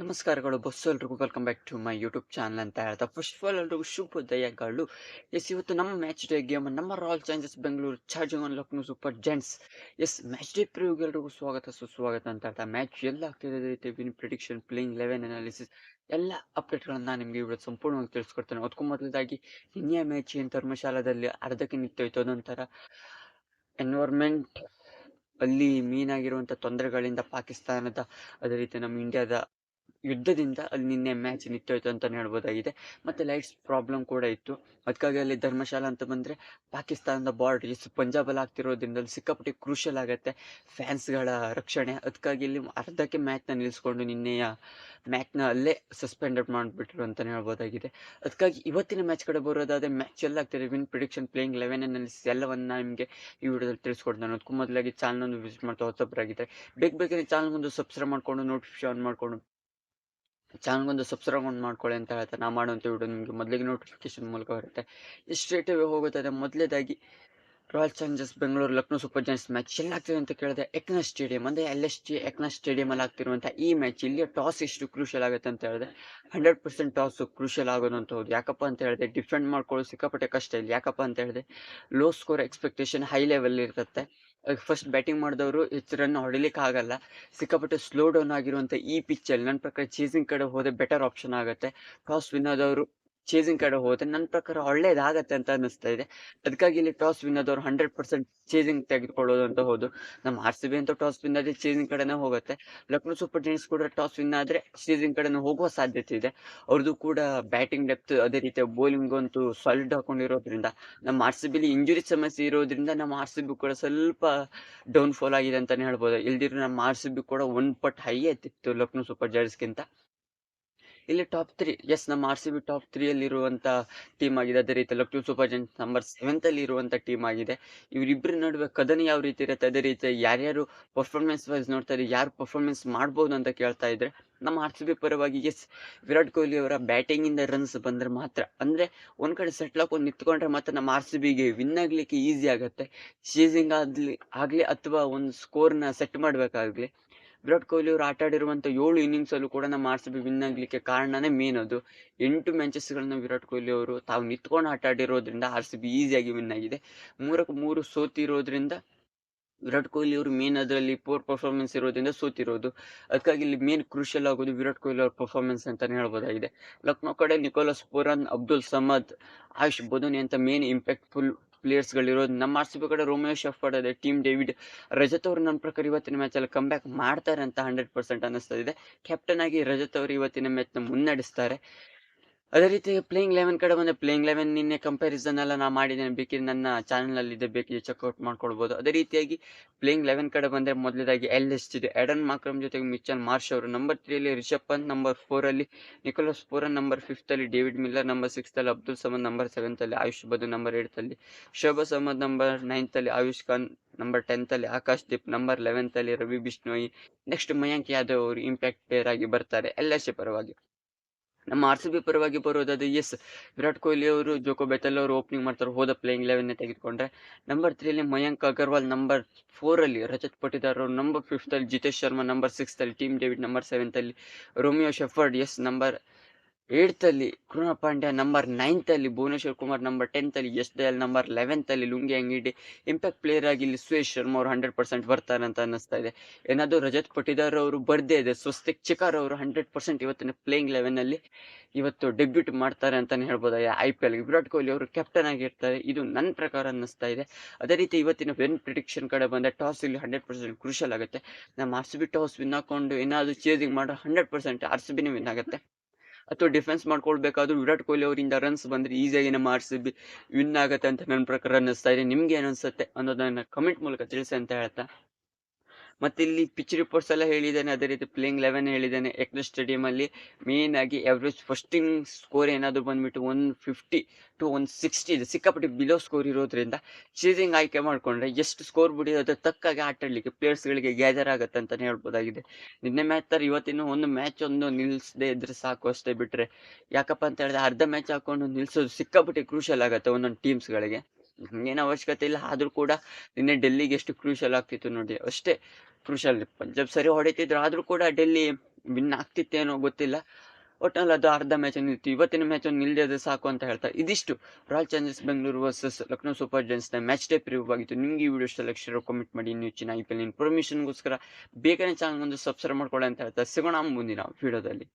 ನಮಸ್ಕಾರಗಳು. ಬಸ್ಸು ಎಲ್ರಿಗೂ welcome back to my YouTube channel ಅಂತ ಹೇಳ್ತಾ ಫಸ್ಟ್ ಆಫ್ ಆಲ್ ಎಲ್ರಿಗೂ ಶುಭೋದಯಗಳು ಎಸ್, ಇವತ್ತು ನಮ್ಮ ಮ್ಯಾಚ್ ಡೇ ಗೇಮ್ ನಮ್ಮ Royal Challengers Bengaluru charging on Lucknow Super Giants yes match day ಪ್ರಿವ್ಯೂಗೆ ಎಲ್ರಿಗೂ ಸ್ವಾಗತ, ಸುಸ್ವಾಗತ ಅಂತ ಹೇಳ್ತಾ ಮ್ಯಾಚ್ ಎಲ್ಲ ಆಗ್ತಿದೆ ರೀತಿ win prediction playing eleven analysis ಎಲ್ಲ ಅಪ್ಡೇಟ್ಗಳನ್ನ ನಿಮಗೆ ಇವತ್ತು ಸಂಪೂರ್ಣವಾಗಿ ತಿಳಿಸ್ಕೊಡ್ತೇನೆ. ಅದಕ್ಕೂ ಮೊದಲದಾಗಿ ನಿನ್ನೆ ಮ್ಯಾಚ್ ಏನು ಧರ್ಮಶಾಲಾದಲ್ಲಿ ಅರ್ಧಕ್ಕೆ ನಿಂತೋಯ್ತು ಅದೊಂಥರ ಎನ್ವೈರ್ಮೆಂಟ್ ಅಲ್ಲಿ ಮೀನಾಗಿರುವಂಥ ತೊಂದರೆಗಳಿಂದ ಪಾಕಿಸ್ತಾನದ ಅದೇ ರೀತಿ ನಮ್ಮ ಇಂಡಿಯಾದ ಯುದ್ಧದಿಂದ ಅಲ್ಲಿ ನಿನ್ನೆ ಮ್ಯಾಚ್ ನಿಂತೋಯ್ತು ಅಂತಲೇ ಹೇಳ್ಬೋದಾಗಿದೆ. ಮತ್ತು ಲೈಟ್ಸ್ ಪ್ರಾಬ್ಲಮ್ ಕೂಡ ಇತ್ತು. ಅದಕ್ಕಾಗಿ ಅಲ್ಲಿ ಧರ್ಮಶಾಲಾ ಅಂತ ಬಂದರೆ ಪಾಕಿಸ್ತಾನದ ಬಾರ್ಡರ್ ಪಂಜಾಬ್ ಪಂಜಾಬಲ್ಲಿ ಆಗ್ತಿರೋದ್ರಿಂದ ಅಲ್ಲಿ ಸಿಕ್ಕಾಪಟ್ಟೆ ಕ್ರೂಷಲ್ ಆಗುತ್ತೆ ಫ್ಯಾನ್ಸ್ಗಳ ರಕ್ಷಣೆ. ಅದಕ್ಕಾಗಿ ಇಲ್ಲಿ ಅರ್ಧಕ್ಕೆ ಮ್ಯಾಚ್ನ ನಿಲ್ಲಿಸ್ಕೊಂಡು ನಿನ್ನೆಯ ಮ್ಯಾಚ್ನ ಅಲ್ಲೇ ಸಸ್ಪೆಂಡೆಡ್ ಮಾಡಿಬಿಟ್ರು ಅಂತಲೇ ಹೇಳ್ಬೋದಾಗಿದೆ. ಅದಕ್ಕಾಗಿ ಇವತ್ತಿನ ಮ್ಯಾಚ್ ಕಡೆ ಬರೋದಾದರೆ ಮ್ಯಾಚ್ ಎಲ್ಲ ಆಗ್ತಿದೆ. Win prediction playing eleven analysis ಎಲ್ಲವನ್ನ ನಿಮಗೆ ಈ ವಿಡಿಯೋದಲ್ಲಿ ತಿಳಿಸ್ಕೊಡ್ತಾನೆ. ಅದಕ್ಕೂ ಮೊದಲಾಗಿ ಚಾನಲ್ನ ವಿಸಿಟ್ ಮಾಡ್ತಾ ಹೊಸಬ್ರಾಗಿದ್ದರೆ ಬೇಗ ಬೇಗನೆ ಒಂದು ಸಬ್ಸ್ಕ್ರೈಬ್ ಮಾಡಿಕೊಂಡು ನೋಟಿಫಿಕೇಶನ್ ಆನ್ ಮಾಡಿಕೊಂಡು. ಚಾನಲ್ಗೊಂದು ಸಬ್ಸ್ಕ್ರೈಬ್ ಒಂದು ಮಾಡ್ಕೊಳ್ಳಿ ಅಂತ ಹೇಳ್ತಾರೆ ನಾ ಮಾಡುವಂಥ ವಿಡಿಯೋ ನಿಮಗೆ ಮೊದಲಿಗೆ ನೋಟಿಫಿಕೇಶನ್ ಮೂಲಕ ಬರುತ್ತೆ. ಸ್ಟ್ರೇಟ್ ಅವೇ ಹೋಗುತ್ತದೆ. ಮೊದಲೇದಾಗಿ Royal Challengers Bengaluru Lucknow Super Giants match ಎಲ್ಲ ಆಗ್ತಿದೆ ಅಂತ ಕೇಳಿದೆ ಎಕ್ನಾ ಸ್ಟೇಡಿಯಂ ಅಂದರೆ ಎಲ್ ಎಸ್ ಟಿ ಎಕ್ನಾ ಸ್ಟೇಡಿಯಮಲ್ಲಿ ಆಗ್ತಿರುವಂಥ ಈ ಮ್ಯಾಚ್ ಇಲ್ಲಿ ಟಾಸ್ ಎಷ್ಟು ಕ್ರೂಷಿಯಲ್ ಆಗುತ್ತೆ ಅಂತ ಹೇಳಿದೆ ಹಂಡ್ರೆಡ್ ಪರ್ಸೆಂಟ್ ಟಾಸ್ ಕ್ರೂಷಿಯಲ್ ಆಗೋದು ಅಂತ ಹೌದು. ಯಾಕಪ್ಪ ಅಂತ ಹೇಳಿದೆ ಡಿಫೆಂಡ್ ಮಾಡ್ಕೊಳ್ಳೋ ಸಿಕ್ಕಾಪಟ್ಟೆ ಕಷ್ಟ ಇಲ್ಲಿ. ಯಾಕಪ್ಪ ಅಂತ ಹೇಳಿದೆ low score expectation high level ಇರುತ್ತೆ. ಫಸ್ಟ್ ಬ್ಯಾಟಿಂಗ್ ಮಾಡಿದವರು ಹೆಚ್ಚು ರನ್ ಹೊಡಿಲಿಕ್ಕೆ ಆಗಲ್ಲ ಸಿಕ್ಕಾಪಟ್ಟೆ ಸ್ಲೋ ಡೌನ್ ಆಗಿರುವಂಥ ಈ ಪಿಚ್ಚಲ್ಲಿ ನನ್ನ ಪ್ರಕಾರ ಚೇಸಿಂಗ್ ಕಡೆ ಹೋದರೆ ಬೆಟರ್ ಆಪ್ಷನ್ ಆಗುತ್ತೆ. ಟಾಸ್ ವಿನ್ ಆದವರು ಚೇಸಿಂಗ್ ಕಡೆ ಹೋದ್ರೆ ನನ್ನ ಪ್ರಕಾರ ಒಳ್ಳೇದಾಗತ್ತೆ ಅಂತ ಅನಿಸ್ತಾ ಇದೆ. ಅದಕ್ಕಾಗಿ ಇಲ್ಲಿ ಟಾಸ್ ವಿನ್ ಆದವ್ರು ಹಂಡ್ರೆಡ್ ಪರ್ಸೆಂಟ್ ಚೇಸಿಂಗ್ ತೆಗೆದುಕೊಳ್ಳೋದು ಅಂತ ಹೋದ್ರು ನಮ್ಮ ಆರ್ ಸಿ ಬಿ ಅಂತ ಟಾಸ್ ವಿನ್ ಆದರೆ ಚೇಸಿಂಗ್ ಕಡೆನೇ ಹೋಗುತ್ತೆ. ಲಕ್ನೋ ಸೂಪರ್ ಜೈಂಟ್ಸ್ ಕೂಡ ಟಾಸ್ ವಿನ್ ಆದರೆ ಚೇಸಿಂಗ್ ಕಡೆನೂ ಹೋಗುವ ಸಾಧ್ಯತೆ ಇದೆ. ಅವ್ರದ್ದು ಕೂಡ ಬ್ಯಾಟಿಂಗ್ ಡೆಪ್ತ್ ಅದೇ ರೀತಿ ಬೌಲಿಂಗ್ ಅಂತೂ ಸಾಲಿಡ್ ಹಾಕೊಂಡಿರೋದ್ರಿಂದ ನಮ್ಮ ಆರ್ ಸಿ ಬಿಲಿ ಇಂಜುರಿ ಸಮಸ್ಯೆ ಇರೋದ್ರಿಂದ ನಮ್ಮ ಆರ್ ಸಿ ಬಿ ಕೂಡ ಸ್ವಲ್ಪ ಡೌನ್ ಫಾಲ್ ಆಗಿದೆ ಅಂತಲೇ ಹೇಳ್ಬೋದು. ಇಲ್ದಿರೋ ನಮ್ಮ ಆರ್ ಸಿ ಬಿ ಕೂಡ ಒಂದು ಪಟ್ ಹೈ ಎತ್ತಿತ್ತು ಲಕ್ನೋ ಸೂಪರ್ ಜೈಂಟ್ಸ್ಗಿಂತ ಇಲ್ಲಿ ಟಾಪ್ ತ್ರೀ ಎಸ್ ನಮ್ಮ ಆರ್ ಸಿ ಬಿ ಟಾಪ್ ತ್ರೀಯಲ್ಲಿರುವಂಥ ಟೀಮ್ ಆಗಿದೆ. ಅದೇ ರೀತಿ ಲಕ್ನೋ ಸೂಪರ್ ಜೆಂಟ್ಸ್ ನಂಬರ್ ಸೆವೆಂತಲ್ಲಿ ಇರುವಂಥ ಟೀಮ್ ಆಗಿದೆ. ಇವರಿಬ್ಬರ ನಡುವೆ ಕದನ ಯಾವ ರೀತಿ ಇರುತ್ತೆ? ಅದೇ ರೀತಿ ಯಾರ್ಯಾರು ಪರ್ಫಾರ್ಮೆನ್ಸ್ ವೈಸ್ ನೋಡ್ತಾರೆ ಯಾರು ಪರ್ಫಾರ್ಮೆನ್ಸ್ ಮಾಡ್ಬೋದು ಅಂತ ಕೇಳ್ತಾ ಇದ್ರೆ, ನಮ್ಮ ಆರ್ ಸಿ ಬಿ ಪರವಾಗಿ ಎಸ್ ವಿರಾಟ್ ಕೊಹ್ಲಿ ಅವರ ಬ್ಯಾಟಿಂಗಿಂದ ರನ್ಸ್ ಬಂದರೆ ಮಾತ್ರ. ಅಂದರೆ ಒಂದು ಕಡೆ ಸೆಟ್ಲ್ ಹಾಕೊಂಡು ನಿಂತ್ಕೊಂಡ್ರೆ ಮಾತ್ರ ನಮ್ಮ ಆರ್ ಸಿ ಬಿಗೆ ವಿನ್ ಆಗಲಿಕ್ಕೆ ಈಸಿ ಆಗುತ್ತೆ. ಚೀಸಿಂಗ್ ಆಗಲಿ ಆಗಲಿ ಅಥವಾ ಒಂದು ಸ್ಕೋರ್ನ ಸೆಟ್ ಮಾಡಬೇಕಾಗಲಿ ವಿರಾಟ್ ಕೊಹ್ಲಿ ಅವರು ಆಟ ಆಡಿರುವಂಥ ಏಳು ಇನ್ನಿಂಗ್ಸಲ್ಲೂ ಕೂಡ ನಮ್ಮ ಆರ್ ಸಿ ಬಿ ವಿನ್ ಆಗಲಿಕ್ಕೆ ಕಾರಣನೇ ಮೇನ್ ಅದು. ಎಂಟು ಮ್ಯಾಚಸ್ಗಳನ್ನ ವಿರಾಟ್ ಕೊಹ್ಲಿ ಅವರು ತಾವು ನಿಂತ್ಕೊಂಡು ಆಟ ಆಡಿರೋದ್ರಿಂದ ಆರ್ ಸಿ ಬಿ ಈಸಿಯಾಗಿ ವಿನ್ ಆಗಿದೆ. ಮೂರಕ್ಕೆ ಮೂರು ಸೋತಿರೋದ್ರಿಂದ ವಿರಾಟ್ ಕೊಹ್ಲಿ ಅವರು ಮೇನ್ ಅದರಲ್ಲಿ ಪೋರ್ ಪರ್ಫಾರ್ಮೆನ್ಸ್ ಇರೋದ್ರಿಂದ ಸೋತಿರೋದು. ಅದಕ್ಕಾಗಿ ಇಲ್ಲಿ ಮೇನ್ ಕ್ರೂಷಿಯಲ್ ಆಗೋದು ವಿರಾಟ್ ಕೊಹ್ಲಿ ಅವ್ರ ಪರ್ಫಾರ್ಮೆನ್ಸ್ ಅಂತಲೇ ಹೇಳ್ಬೋದಾಗಿದೆ. ಲಕ್ನೋ ಕಡೆ ನಿಕೋಲಸ್ ಪುರನ್, ಅಬ್ದುಲ್ ಸಮದ್, ಆಯುಷ್ ಬದೋನಿ ಅಂತ ಮೇನ್ ಇಂಪ್ಯಾಕ್ಟ್ಫುಲ್ ಪ್ಲೇಯರ್ಸ್ಗಳಿರೋದು ನಮ್ಮ ಆರ್ ಸಿ ಬಿ ಕಡೆ ರೋಮಿಯೋ ಶೆಫ್ ಅದೇ ಟೀಮ್ ಡೇವಿಡ್ ರಜತ್ ಅವರು ನನ್ನ ಪ್ರಕಾರ ಇವತ್ತಿನ ಮ್ಯಾಚಲ್ಲಿ ಕಮ್ ಬ್ಯಾಕ್ ಮಾಡ್ತಾರೆ ಅಂತ ಹಂಡ್ರೆಡ್ ಪರ್ಸೆಂಟ್ ಅನ್ನಿಸ್ತಾ ಇದೆ. ಕ್ಯಾಪ್ಟನ್ ಆಗಿ ರಜತ್ ಅವರು ಇವತ್ತಿನ ಮ್ಯಾಚ್ನ ಮುನ್ನಡೆಸ್ತಾರೆ. ಅದೇ ರೀತಿ ಪ್ಲೇಯಿಂಗ್ ಲೆವೆನ್ ಕಡೆ ಬಂದರೆ ಪ್ಲೇಯಿಂಗ್ ಲೆವೆನ್ ನಿನ್ನೆ ಕಂಪ್ಯಾರಿಸನ್ ಎಲ್ಲ ನಾ ಮಾಡಿದ್ದೇನೆ. ಬೇಕಿದ್ರೆ ನನ್ನ ಚಾನಲಲ್ಲಿದೆ ಬೇಕಿದ್ರೆ ಚೆಕ್ಔಟ್ ಮಾಡ್ಕೊಳ್ಬೋದು. ಅದೇ ರೀತಿಯಾಗಿ ಪ್ಲೇಯಿಂಗ್ ಲೆವೆನ್ ಕಡೆ ಬಂದರೆ ಮೊದಲೇದಾಗಿ ಎಲ್ ಎಸ್ ಇದೆ. ಎಡನ್ ಮಾಕ್ರಮ್ ಜೊತೆಗೆ ಮಿಚ್ಚನ್ ಮಾರ್ಷ್ ಅವರು. ನಂಬರ್ ತ್ರೀಯಲ್ಲಿ ರಿಷಬ್ ಪಂತ್ ನಂಬರ್ ಫೋರಲ್ಲಿ ನಿಕೋಲಸ್ ಪೂರನ್ ನಂಬರ್ ಫಿಫ್ತಲ್ಲಿ ಡೇವಿಡ್ ಮಿಲ್ಲರ್ ನಂಬರ್ ಸಿಕ್ಸ್ತಲ್ಲಿ ಅಬ್ದುಲ್ ಸಮದ್ ನಂಬರ್ ಸೆವೆಂತಲ್ಲಿ ಆಯುಷ್ ಬದು ನಂಬರ್ ಏಯ್ತಲ್ಲಿ ಶೋಭಸ್ ಸಮದ್ ನಂಬರ್ ನೈನ್ತಲ್ಲಿ ಆಯುಷ್ ಖಾನ್ ನಂಬರ್ ಟೆಂತಲ್ಲಿ ಆಕಾಶ್ ದೀಪ್ ನಂಬರ್ ಲೆವೆಂತಲ್ಲಿ ರವಿ ಬಿಷ್ಣೋಯಿ ನೆಕ್ಸ್ಟ್ ಮಯಾಂಕ್ ಯಾದವ್ ಅವರು ಇಂಪ್ಯಾಕ್ಟ್ ಪ್ಲೇಯರ್ ಆಗಿ ಬರ್ತಾರೆ. ಎಲ್ ಎಸ್ ಪರವಾಗಿ. ನಮ್ಮ ಆರ್ ಸಿ ಬಿ ಪರವಾಗಿ ಬರೋದಾದ್ರೆ ಎಸ್ ವಿರಾಟ್ ಕೊಹ್ಲಿ ಅವರು, ಜೋಕೋ ಬೆತಲ್ ಅವರು ಓಪನಿಂಗ್ ಮಾಡ್ತಾರೆ, ಹೋದ ಪ್ಲೇಯಿಂಗ್ ಲೆವೆನ್ನೇ ತೆಗೆದುಕೊಂಡ್ರೆ. ನಂಬರ್ ತ್ರೀಯಲ್ಲಿ ಮಯಾಂಕ್ ಅಗರ್ವಾಲ್ ನಂಬರ್ ಫೋರಲ್ಲಿ ರಜತ್ ಪಟಿದಾರ್ ಅವರು ನಂಬರ್ ಫಿಫ್ತಲ್ಲಿ ಜಿತೇಶ್ ಶರ್ಮಾ ನಂಬರ್ ಸಿಕ್ಸ್ತಲ್ಲಿ ಟೀಮ್ ಡೇವಿಡ್ ನಂಬರ್ ಸೆವೆಂತಲ್ಲಿ ರೋಮಿಯೋ ಶೆಫರ್ಡ್ ಎಸ್ ನಂಬರ್ ಏಳ್ತಲ್ಲಿ ಕೃಣ ಪಾಂಡ್ಯ ನಂಬರ್ ನೈನ್ತಲ್ಲಿ ಭುವನೇಶ್ವರ್ ಕುಮಾರ್ ನಂಬರ್ ಟೆಂತಲ್ಲಿ ಎಸ್ ದಯಾಲ್ ನಂಬರ್ ಲೆವೆಂತಲ್ಲಿ ಲುಂಗಿ ಅಂಗಿಡಿ ಇಂಪ್ಯಾಕ್ಟ್ ಪ್ಲೇಯರ್ ಆಗಿ ಇಲ್ಲಿ ಸುರೇಶ್ ಶರ್ಮಾ ಅವರು ಹಂಡ್ರೆಡ್ ಪರ್ಸೆಂಟ್ ಬರ್ತಾರೆ ಅಂತ ಅನ್ನಿಸ್ತಾ ಇದೆ. ಏನಾದರೂ ರಜತ್ ಪಟಿದಾರ್ ಅವರು ಬರ್ದೇ ಇದೆ, ಸ್ವಸ್ತಿಕ್ ಚಿಕಾರ್ ಅವರು ಹಂಡ್ರೆಡ್ ಪರ್ಸೆಂಟ್ ಇವತ್ತಿನ ಪ್ಲೇಯಿಂಗ್ ಲೆವೆನಲ್ಲಿ ಇವತ್ತು ಡೆಬ್ಯೂಟ್ ಮಾಡ್ತಾರೆ ಅಂತಲೇ ಹೇಳ್ಬೋದು I P L Virat Kohli ಅವರು ಕ್ಯಾಪ್ಟನ್ ಆಗಿರ್ತಾರೆ, ಇದು ನನ್ನ ಪ್ರಕಾರ ಅನ್ನಿಸ್ತಾ ಇದೆ. ಅದೇ ರೀತಿ ಇವತ್ತಿನ ವೆನ್ ಪ್ರಿಡಿಕ್ಷನ್ ಕಡೆ ಬಂದರೆ ಟಾಸ್ ಇಲ್ಲಿ ಹಂಡ್ರೆಡ್ ಪರ್ಸೆಂಟ್ ಕ್ರೂಷಲ್ ಆಗುತ್ತೆ. ನಮ್ಮ R C B toss win ಹಾಕೊಂಡು ಏನಾದರೂ ಚೇಸಿಂಗ್ ಮಾಡೋ ಹಂಡ್ರೆಡ್ ಪರ್ಸೆಂಟ್ ಆರ್ ಸಿ ಬಿನೇ ವಿನ್ ಆಗುತ್ತೆ. ಅಥವಾ ಡಿಫೆನ್ಸ್ ಮಾಡ್ಕೊಳ್ಬೇಕಾದ್ರೂ ವಿರಾಟ್ ಕೊಹ್ಲಿ ಅವರಿಂದ ರನ್ಸ್ ಬಂದರೆ ಈಸಿಯಾಗಿ ನಮ್ಮ ಆರ್ ಸಿ ಬಿ ವಿನ್ ಆಗುತ್ತೆ ಅಂತ ನನ್ನ ಪ್ರಕಾರ ಅನ್ನಿಸ್ತಾ ಇದೆ. ನಿಮ್ಗೆ ಏನು ಅನಿಸುತ್ತೆ ಅನ್ನೋದನ್ನು ಕಮೆಂಟ್ ಮೂಲಕ ತಿಳಿಸಿ ಅಂತ ಹೇಳ್ತಾ. ಮತ್ತು ಇಲ್ಲಿ ಪಿಚ್ ರಿಪೋರ್ಟ್ಸ್ ಎಲ್ಲ ಹೇಳಿದ್ದಾನೆ, ಅದೇ ರೀತಿ ಪ್ಲೇಯಿಂಗ್ ಲೆವೆನ್ ಎಕನಾ ಸ್ಟೇಡಿಯಂ ಅಲ್ಲಿ ಮೇನ್ ಆಗಿ ಎವ್ರೇಜ್ ಫಸ್ಟಿಂಗ್ ಸ್ಕೋರ್ ಏನಾದರೂ ಬಂದ್ಬಿಟ್ಟು one fifty to one sixty ಇದೆ. ಸಿಕ್ಕಾಪಟ್ಟೆ ಬಿಲೋ ಸ್ಕೋರ್ ಇರೋದ್ರಿಂದ ಚೀಸಿಂಗ್ ಆಯ್ಕೆ ಮಾಡಿಕೊಂಡ್ರೆ ಎಷ್ಟು ಸ್ಕೋರ್ ಬಿಡಿ ಅದ್ರ ತಕ್ಕಾಗಿ ಆಟ ಆಡಲಿಕ್ಕೆ ಪ್ಲೇಯರ್ಸ್ಗಳಿಗೆ ಗ್ಯಾದರ್ ಆಗುತ್ತೆ ಅಂತಲೇ ಹೇಳ್ಬೋದಾಗಿದೆ. ನಿನ್ನೆ ಮ್ಯಾಚ್ ಥರ ಇವತ್ತಿನ ಒಂದು ಮ್ಯಾಚ್ ಒಂದು ನಿಲ್ಲಿಸದೆ ಇದ್ರೆ ಸಾಕು ಅಷ್ಟೇ ಬಿಟ್ಟರೆ ಯಾಕಪ್ಪ ಅಂತ ಹೇಳಿದ್ರೆ ಅರ್ಧ ಮ್ಯಾಚ್ ಹಾಕೊಂಡು ನಿಲ್ಲಿಸೋದು ಸಿಕ್ಕಾಪಟ್ಟೆ ಕ್ರೂಷಲ್ ಆಗುತ್ತೆ ಒಂದೊಂದು ಟೀಮ್ಸ್ಗಳಿಗೆ ಏನು ಅವಶ್ಯಕತೆ ಇಲ್ಲ, ಆದರೂ ಕೂಡ ನಿನ್ನೆ ಡೆಲ್ಲಿಗೆ ಎಷ್ಟು ಕ್ರೂಷಲ್ ಆಗ್ತಿತ್ತು ನೋಡಿ, ಅಷ್ಟೇ. ಕ್ರೂಷಲ್ ಪಂಜಾಬ್ ಸರಿ ಹೊಡಿತಿದ್ರು, ಆದರೂ ಕೂಡ ಡೆಲ್ಲಿ ವಿನ್ ಆಗ್ತಿತ್ತೇನೋ ಗೊತ್ತಿಲ್ಲ. ಒಟ್ನಲ್ಲಿ ಅದು ಅರ್ಧ ಮ್ಯಾಚ್ ನಿಲ್ತು. ಇವತ್ತಿನ ಮ್ಯಾಚ್ ಒಂದು ನಿಲ್ದಿದ್ರೆ ಸಾಕು ಅಂತ ಹೇಳ್ತಾರೆ ಇದಿಷ್ಟು. Royal challengers Bengaluru versus Lucknow super ಜೈನ್ಸ್ನ match preview ಆಗಿತ್ತು. ನಿಮಗೆ ಈ ವಿಡಿಯೋ ಕಮೆಂಟ್ ಕಾಮೆಂಟ್ ಮಾಡಿ. ಇನ್ನು ಹೆಚ್ಚಿನ ಐ ಪಿ ಎಲ್ ಇನ್ಫಾರ್ಮೇಷನ್ಗೋಸ್ಕರ ಬೇಗನೆ ಚಾನಲ್ ಒಂದು ಸಬ್ಸ್ಕ್ರೈಬ್ ಮಾಡ್ಕೊಳ್ಳಿ ಅಂತ ಹೇಳ್ತಾರೆ ಸಿಗೋಣ ಮುಂದಿನ ವಿಡಿಯೋದಲ್ಲಿ